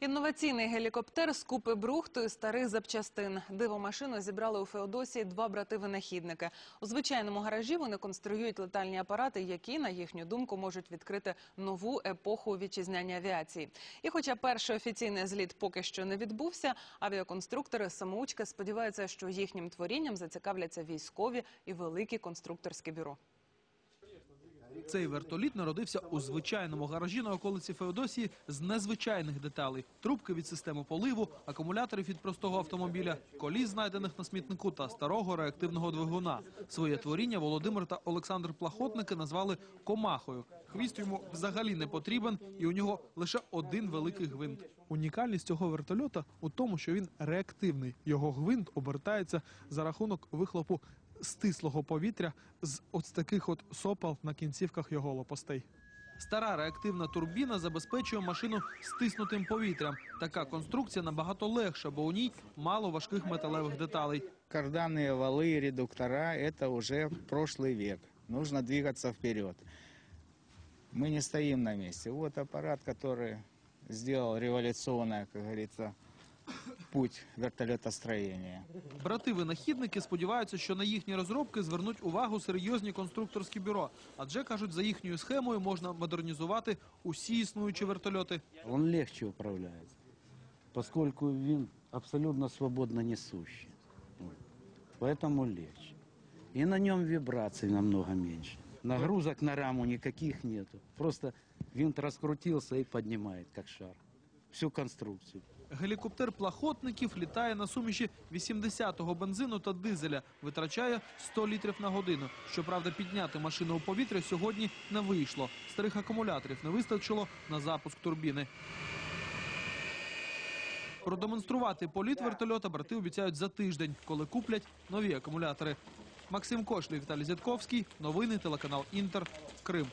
Інноваційний гелікоптер з купи брухту і старих запчастин. Дивомашину зібрали у Феодосії два брати-винахідники. У звичайному гаражі вони конструюють летальні апарати, які, на їхню думку, можуть відкрити нову епоху у вітчизняній авіації. І хоча перший офіційний зліт поки що не відбувся, авіаконструктори самоучки сподіваються, що їхнім творінням зацікавляться військові і великі конструкторські бюро. Цей вертоліт народився у звичайному гаражі на околиці Феодосії з незвичайних деталей: трубки від системи поливу, акумуляторів від простого автомобіля, коліс, знайдених на смітнику, та старого реактивного двигуна. Своє творіння Володимир та Олександр Плахотники назвали комахою. Хвіст йому взагалі не потрібен, і у нього лише один великий гвинт. Унікальність цього вертольота у тому, що він реактивний. Його гвинт обертається за рахунок вихлопу стислого повітря з ось таких от сопал на кінцівках його лопастей. Стара реактивна турбіна забезпечує машину стиснутим повітрям. Така конструкція набагато легша, бо у ній мало важких металевих деталей. Карданные валы, редуктора – это уже прошлый век. Нужно двигаться вперед. Мы не стоим на месте. Вот аппарат, который сделал революционный, как говорится, путь вертолетостроения. Брати-винахідники сподіваються, що на їхні розробки звернуть увагу серйозні конструкторські бюро. Адже кажуть, за їхньою схемою можна модернізувати усі існуючі вертольоти. Он легче управляется, поскольку винт абсолютно свободно несущий. Поэтому легче. И на нем вибраций намного меньше. Нагрузок на раму никаких нету. Просто винт раскрутился и поднимает, как шар. Всю конструкцию. Гелікоптер плахотників літає на суміші 80-го бензину та дизеля, витрачає 100 літрів на годину. Щоправда, підняти машину у повітря сьогодні не вийшло. Старих акумуляторів не вистачило на запуск турбіни. Продемонструвати політ вертольота брати обіцяють за тиждень, коли куплять нові акумулятори. Максим Кошлі, Віталій Зятковський. Новини телеканал Інтер. Крим.